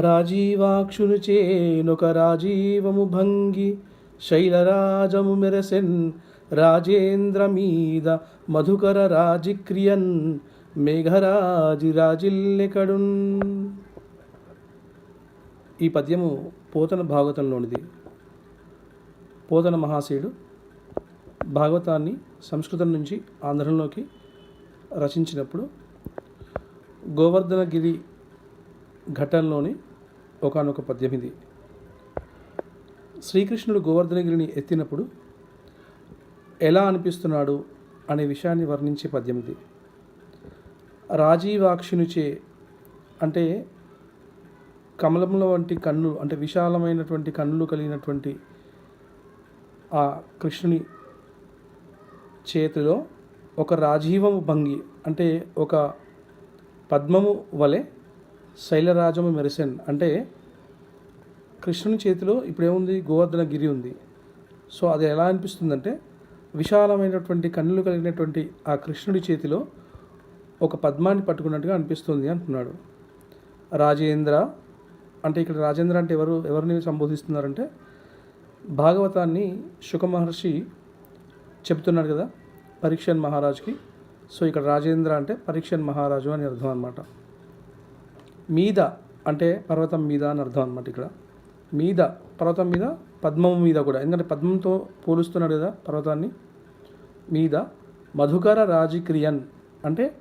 రాజీవాక్షుని చేనొక రాజీవము భంగి శైలరాజము మెరసెన్ రాజేంద్ర మీద మధుకర రాజిక్రియన్ మేఘరాజి రాజిల్లెకడున్. ఈ పద్యము పోతన భాగవతంలోనిది. పోతన మహాశయుడు భాగవతాన్ని సంస్కృతం నుంచి ఆంధ్రంలోకి రచించినప్పుడు గోవర్ధనగిరి ఘటనలోని ఒకానొక పద్యమిది శ్రీకృష్ణుడు గోవర్ధనగిరిని ఎత్తినప్పుడు ఎలా అనిపిస్తున్నాడు అనే విషయాన్ని వర్ణించే పద్యమిది ఇది. రాజీవాక్షునిచే అంటే కమలంలో వంటి కన్నులు అంటే విశాలమైనటువంటి కన్నులు కలిగినటువంటి ఆ కృష్ణుని చేతిలో ఒక రాజీవము భంగి అంటే ఒక పద్మము వలె శైలరాజము మెరిసెన్ అంటే కృష్ణుని చేతిలో ఇప్పుడేముంది? గోవర్ధన గిరి ఉంది. సో అది ఎలా అనిపిస్తుందంటే విశాలమైనటువంటి కన్నులు కలిగినటువంటి ఆ కృష్ణుడి చేతిలో ఒక పద్మాన్ని పట్టుకున్నట్టుగా అనిపిస్తుంది అంటున్నాడు. రాజేంద్ర అంటే ఇక్కడ రాజేంద్ర అంటే ఎవరు? ఎవరిని సంబోధిస్తున్నారంటే భాగవతాన్ని శుక మహర్షి చెప్తున్నాడు కదా పరీక్షన్ మహారాజుకి. సో ఇక్కడ రాజేంద్ర అంటే పరీక్షన్ మహారాజు అని అర్థం అనమాట మీద అంటే పర్వతం మీద అని అర్థం అనమాట ఇక్కడ. మీద పర్వతం మీద పద్మం మీద కూడా. ఎందుకంటే పద్మంతో పోలుస్తున్నాడు కదా పర్వతాన్ని. మీద మధుకర రాజక్రియన్ అంటే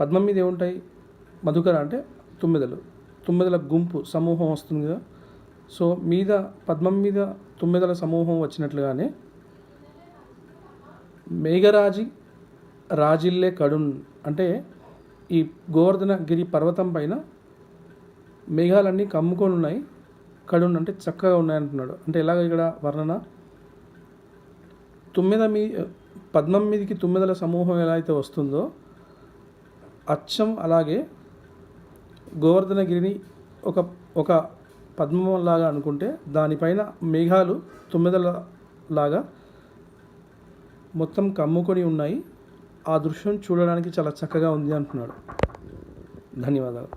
పద్మం మీద ఏముంటాయి? మధుకర అంటే తుమ్మెదలు. తుమ్మెదల గుంపు సమూహం వస్తుంది కదా. సో మీద పద్మం మీద తుమ్మెదల సమూహం వచ్చినట్లుగానే మేఘరాజి రాజిల్లే కడున్ అంటే ఈ గోవర్ధన గిరి పర్వతం పైన మేఘాలన్నీ కమ్ముకొని ఉన్నాయి. కడున్ అంటే చక్కగా ఉన్నాయంటున్నాడు. అంటే ఎలాగ ఇక్కడ వర్ణన? తుమ్మెద మీ పద్మం మీదకి తుమ్మెదల సమూహం ఎలా అయితే వస్తుందో అచ్చం అలాగే గోవర్ధనగిరిని ఒక ఒక పద్మం లాగా అనుకుంటే దానిపైన మేఘాలు తుమ్మెదల లాగా మొత్తం కమ్ముకొని ఉన్నాయి. ఆ దృశ్యం చూడడానికి చాలా చక్కగా ఉంది అంటున్నాడు. ధన్యవాదాలు.